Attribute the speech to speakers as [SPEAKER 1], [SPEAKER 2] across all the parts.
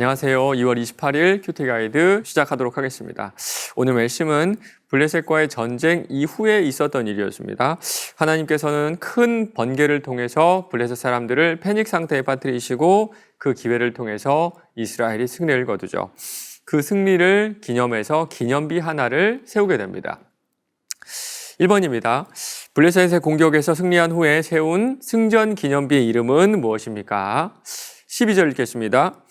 [SPEAKER 1] 안녕하세요. 2월 28일 큐티 가이드 시작하도록 하겠습니다. 오늘 말씀은 블레셋과의 전쟁 이후에 있었던 일이었습니다. 하나님께서는 큰 번개를 통해서 블레셋 사람들을 패닉 상태에 빠뜨리시고 그 기회를 통해서 이스라엘이 승리를 거두죠. 그 승리를 기념해서 기념비 하나를 세우게 됩니다. 1번입니다. 블레셋의 공격에서 승리한 후에 세운 승전 기념비의 이름은 무엇입니까? 12절 읽겠습니다.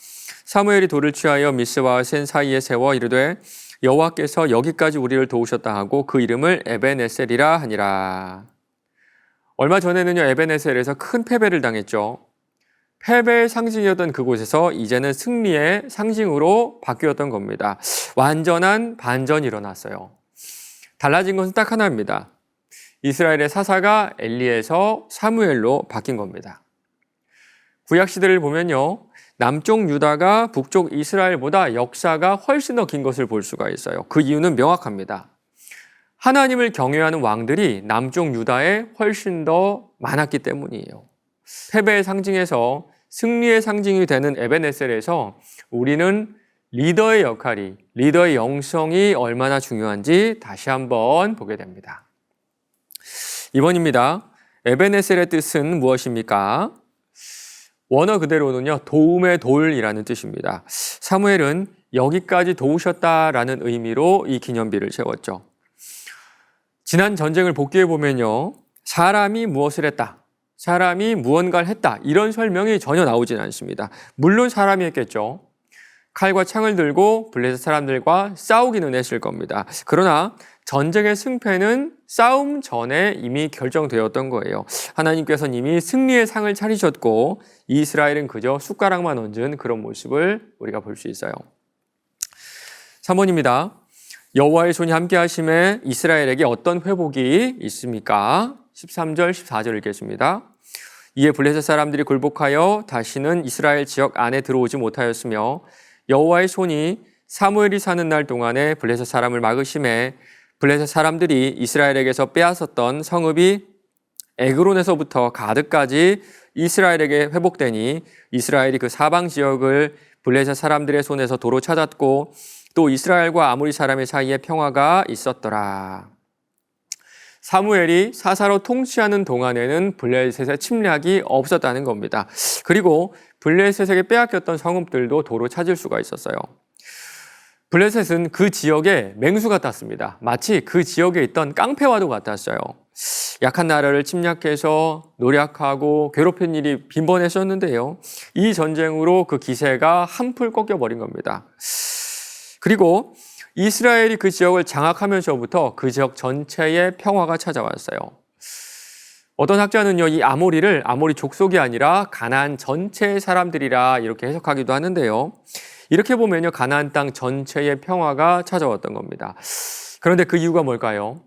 [SPEAKER 1] 사무엘이 돌을 취하여 미스와 센 사이에 세워 이르되 여호와께서 여기까지 우리를 도우셨다 하고 그 이름을 에베네셀이라 하니라. 얼마 전에는요 에베네셀에서 큰 패배를 당했죠. 패배의 상징이었던 그곳에서 이제는 승리의 상징으로 바뀌었던 겁니다. 완전한 반전이 일어났어요. 달라진 것은 딱 하나입니다. 이스라엘의 사사가 엘리에서 사무엘로 바뀐 겁니다. 구약 시대를 보면요. 남쪽 유다가 북쪽 이스라엘보다 역사가 훨씬 더 긴 것을 볼 수가 있어요. 그 이유는 명확합니다. 하나님을 경외하는 왕들이 남쪽 유다에 훨씬 더 많았기 때문이에요. 패배의 상징에서 승리의 상징이 되는 에베네셀에서 우리는 리더의 역할이, 리더의 영성이 얼마나 중요한지 다시 한번 보게 됩니다. 2번입니다. 에베네셀의 뜻은 무엇입니까? 원어 그대로는요, 도움의 돌이라는 뜻입니다. 사무엘은 여기까지 도우셨다라는 의미로 이 기념비를 세웠죠. 지난 전쟁을 복귀해 보면요, 사람이 무엇을 했다, 사람이 무언가를 했다, 이런 설명이 전혀 나오진 않습니다. 물론 사람이 했겠죠. 칼과 창을 들고 블레셋 사람들과 싸우기는 했을 겁니다. 그러나 전쟁의 승패는 싸움 전에 이미 결정되었던 거예요. 하나님께서는 이미 승리의 상을 차리셨고 이스라엘은 그저 숟가락만 얹은 그런 모습을 우리가 볼 수 있어요. 3번입니다. 여호와의 손이 함께 하심에 이스라엘에게 어떤 회복이 있습니까? 13절, 14절 읽겠습니다. 이에 블레셋 사람들이 굴복하여 다시는 이스라엘 지역 안에 들어오지 못하였으며 여호와의 손이 사무엘이 사는 날 동안에 블레셋 사람을 막으심에 블레셋 사람들이 이스라엘에게서 빼앗았던 성읍이 에그론에서부터 가드까지 이스라엘에게 회복되니 이스라엘이 그 사방 지역을 블레셋 사람들의 손에서 도로 찾았고 또 이스라엘과 아무리 사람의 사이에 평화가 있었더라. 사무엘이 사사로 통치하는 동안에는 블레셋의 침략이 없었다는 겁니다. 그리고 블레셋에게 빼앗겼던 성읍들도 도로 찾을 수가 있었어요. 블레셋은 그 지역의 맹수 같았습니다. 마치 그 지역에 있던 깡패와도 같았어요. 약한 나라를 침략해서 노력하고 괴롭힌 일이 빈번했었는데요. 이 전쟁으로 그 기세가 한풀 꺾여버린 겁니다. 그리고 이스라엘이 그 지역을 장악하면서부터 그 지역 전체에 평화가 찾아왔어요. 어떤 학자는요, 이 아모리를 아모리 족속이 아니라 가나안 전체 사람들이라 이렇게 해석하기도 하는데요. 이렇게 보면요, 가나안 땅 전체의 평화가 찾아왔던 겁니다. 그런데 그 이유가 뭘까요?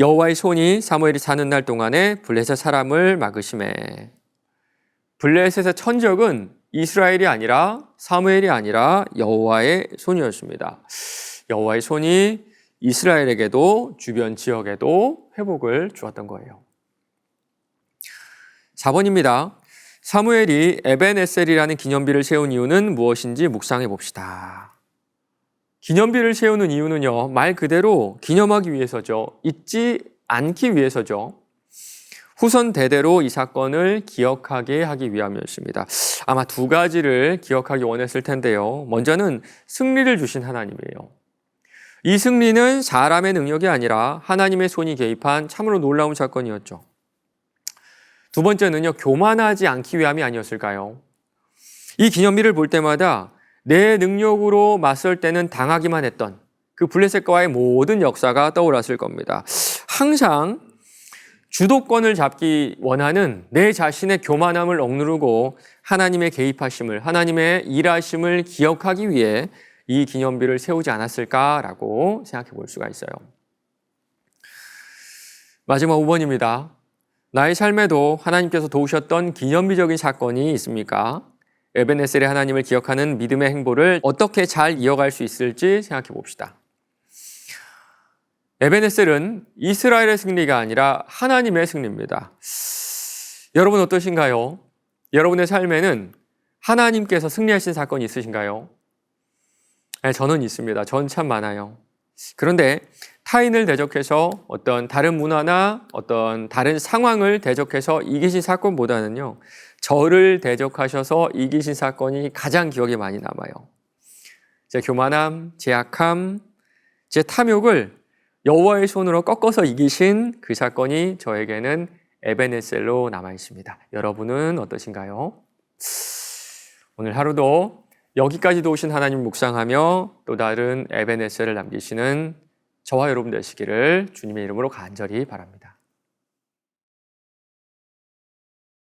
[SPEAKER 1] 여호와의 손이 사무엘이 사는 날 동안에 블레셋 사람을 막으심에 블레셋의 천적은 이스라엘이 아니라 사무엘이 아니라 여호와의 손이었습니다. 여호와의 손이 이스라엘에게도 주변 지역에도 회복을 주었던 거예요. 4번입니다. 사무엘이 에벤에셀이라는 기념비를 세운 이유는 무엇인지 묵상해 봅시다. 기념비를 세우는 이유는요, 말 그대로 기념하기 위해서죠. 잊지 않기 위해서죠. 후손 대대로 이 사건을 기억하게 하기 위함이었습니다. 아마 두 가지를 기억하기 원했을 텐데요. 먼저는 승리를 주신 하나님이에요. 이 승리는 사람의 능력이 아니라 하나님의 손이 개입한 참으로 놀라운 사건이었죠. 두 번째는요, 교만하지 않기 위함이 아니었을까요? 이 기념비를 볼 때마다 내 능력으로 맞설 때는 당하기만 했던 그 블레셋과의 모든 역사가 떠올랐을 겁니다. 항상 주도권을 잡기 원하는 내 자신의 교만함을 억누르고 하나님의 개입하심을, 하나님의 일하심을 기억하기 위해 이 기념비를 세우지 않았을까라고 생각해 볼 수가 있어요. 마지막 5번입니다. 나의 삶에도 하나님께서 도우셨던 기념비적인 사건이 있습니까? 에베네셀의 하나님을 기억하는 믿음의 행보를 어떻게 잘 이어갈 수 있을지 생각해 봅시다. 에베네셀은 이스라엘의 승리가 아니라 하나님의 승리입니다. 여러분 어떠신가요? 여러분의 삶에는 하나님께서 승리하신 사건이 있으신가요? 네, 저는 있습니다. 전 참 많아요. 그런데 타인을 대적해서 어떤 다른 문화나 어떤 다른 상황을 대적해서 이기신 사건보다는요, 저를 대적하셔서 이기신 사건이 가장 기억에 많이 남아요. 제 교만함, 제 약함, 제 탐욕을 여호와의 손으로 꺾어서 이기신 그 사건이 저에게는 에베네셀로 남아 있습니다. 여러분은 어떠신가요? 오늘 하루도 여기까지도 오신 하나님 묵상하며 또 다른 에베네셀을 남기시는 저와 여러분 되시기를 주님의 이름으로 간절히 바랍니다.